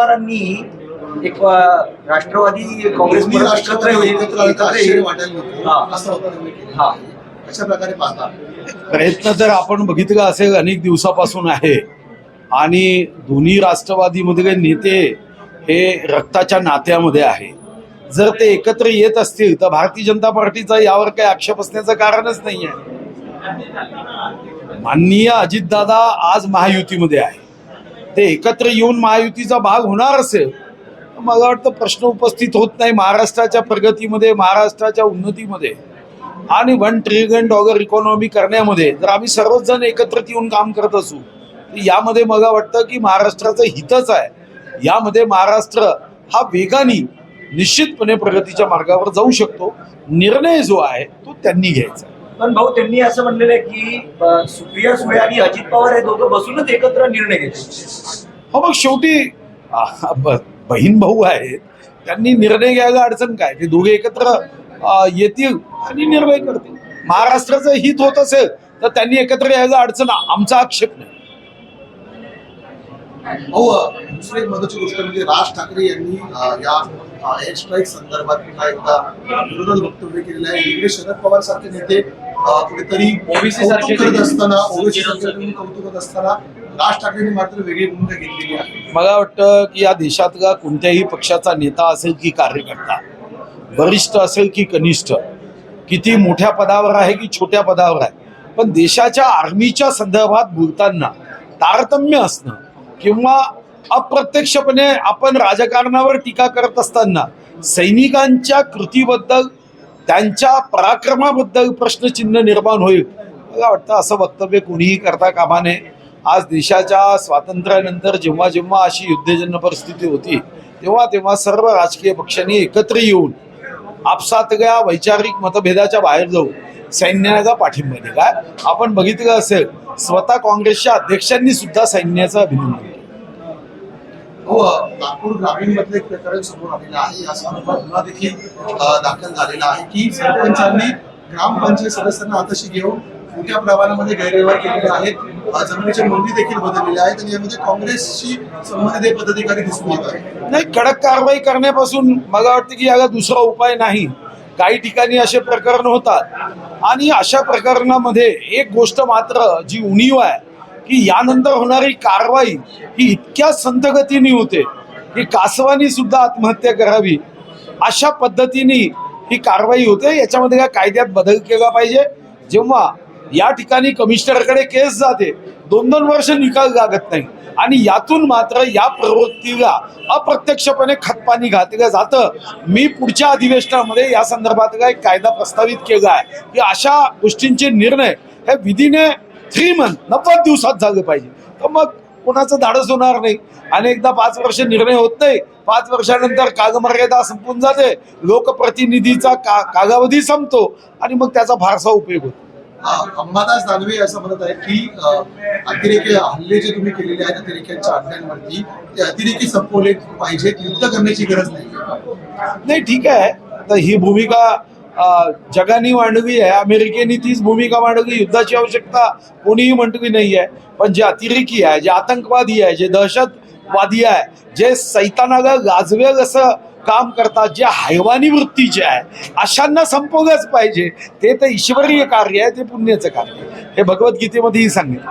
पवारांनी एक राष्ट्रवादी काँग्रेस. असं. अशा प्रकारे पाहता. प्रयत्न तर आपण बघितलं असेल अनेक दिवसापासून आहे. आणि दोन्ही राष्ट्रवादीमध्ये नेते हे रक्ताच्या नात्यामध्ये आहे. जर ते एकत्र येत असतील तर भारतीय जनता पार्टीचा यावर काही आक्षेप असण्याचं कारणच नाही आहे माननीय अजितदादा आज महायुतीमध्ये आहे. ते एकत्र येऊन महायुतीचा भाग होणार असेल तर मला वाटतं प्रश्न उपस्थित होत नाही महाराष्ट्राच्या प्रगतीमध्ये महाराष्ट्राच्या उन्नतीमध्ये आणि वन ट्रिलियन डॉलर इकॉनॉमी करण्यामध्ये. जर आम्ही सर्वच जण एकत्रित येऊन काम करत असू तर यामध्ये मला वाटतं की महाराष्ट्राचं हितच आहे. यामध्ये महाराष्ट्र हा वेगाने निश्चितपणे प्रगतीच्या मार्गावर जाऊ शकतो. निर्णय जो आहे तो त्यांनी घ्यायचा पण भाऊ त्यांनी असं म्हणलेलं आहे की सुप्रिया सुळे आणि अजित पवार हे दोघं बसूनच एकत्र निर्णय घेतील. हो मग शेवटी बहीण भाऊ आहेत त्यांनी निर्णय घ्यायला अडचण काय? ते दोघे एकत्र येतील आणि निर्णय करतील. महाराष्ट्राचं हित होत असेल तर त्यांनी एकत्र यायला अडचण आमचा आक्षेप नाही. हो दुसरी एक महत्वाची गोष्ट म्हणजे राज ठाकरे यांनी या एअर स्ट्राईक संदर्भात पुन्हा एकदा विरोधात वक्तव्य केलेलं आहे. इकडे शरद पवार सारखे नेते कुठेतरी करत. असताना ओबीसी सारखे कौतुक करत असताना राज ठाकरेंनी मात्र वेगळी भूमिका घेतलेली आहे मला वाटतं की या देशातला कोणत्याही पक्षाचा नेता असेल की कार्यकर्ता वरिष्ठ असेल की कनिष्ठ किती मोठ्या पदावर आहे की छोट्या पदावर आहे पण देशाच्या आर्मीच्या संदर्भात बोलताना तारतम्य असणं किंवा अप्रत्यक्षपणे आपण राजकारणावर टीका करत असताना सैनिकांच्या कृतीबद्दल त्यांच्या पराक्रमाबद्दल प्रश्नचिन्ह निर्माण होईल. मला वाटतं असं वक्तव्य कुणीही करता कामा नये. आज देशाच्या स्वातंत्र्यानंतर जेव्हा जेव्हा अशी युद्धजन्य परिस्थिती होती तेव्हा तेव्हा सर्व राजकीय पक्षांनी एकत्र येऊन आपसातल्या वैचारिक मतभेदाच्या बाहेर जाऊ सैन्याचा पाठिंबा दिला. आपण बघितलं असेल स्वतः काँग्रेसच्या अध्यक्षांनी सुद्धा सैन्याचं अभिनंदन केलं. हो, नागपूर ग्रामीण मधले एक प्रकरण समोर आलेलं आहे. या संदर्भात गुन्हा देखील दाखल झालेला आहे की सरपंचांनी ग्रामपंचायत सदस्यांना हाताशी घेऊन मोठ्या प्रमाणामध्ये गैरव्यवहार केलेले आहेत. जमिनीच्या नोंदी देखील बदललेल्या आहेत आणि यामध्ये काँग्रेसशी संबंधित पदाधिकारी दिसून येत आहेत. नाही कडक कारवाई करण्यापासून मला वाटतं की याला दुसरा उपाय नाही. काही ठिकाणी असे प्रकरण होतात. आणि अशा प्रकरणामध्ये एक गोष्ट मात्र जी उणीव आहे की यानंतर होणारी कारवाई ही इतक्या संतगतीने होते. की कासवानी सुद्धा आत्महत्या करावी अशा पद्धतीने ही कारवाई होते. याच्यामध्ये काय कायद्यात बदल केला पाहिजे. जेव्हा या ठिकाणी कमिशनरकडे केस जाते दोन दोन वर्ष निकाल लागत नाही. आणि यातून मात्र या प्रवृत्तीला अप्रत्यक्षपणे खतपाणी घातलं जातं. मी पुढच्या अधिवेशनामध्ये या संदर्भात एक कायदा प्रस्तावित केला आहे. की अशा गोष्टींचे निर्णय हे विधीने थ्री मंथ नव्वद दिवसात झाले पाहिजे. तर मग कोणाचं धाडस होणार नाही. अनेकदा पाच वर्ष निर्णय होत नाही पाच वर्षानंतर कागमर्यादा संपून जाते. लोकप्रतिनिधीचा का कालावधी संपतो आणि मग त्याचा फारसा उपयोग होतो. अंबादास दानवे असं म्हणत आहेत की अतिरेकी हल्ले जे तुम्ही केलेले आहेत अतिरेक्यांच्या आज्ञांवरती ते अतिरेकी संपवले पाहिजेत युद्ध करण्याची गरज नाही. नाही ठीक आहे. तर ही भूमिका जगाने मांडवी आहे अमेरिकेने तीच भूमिका मांडवी युद्धाची आवश्यकता कोणीही म्हटली नाही आहे. पण जे अतिरेकी आहे जे आतंकवादी आहे जे दहशतवादी आहे जे सैतानाला गाजवेल असं काम करतात जे हैवानी वृत्तीचे आहे अशांना संपवलंच पाहिजे. ते तर ईश्वरीय कार्य आहे ते पुण्याचं कार्य आहे. हे भगवद्गीतेमध्येही सांगितलं.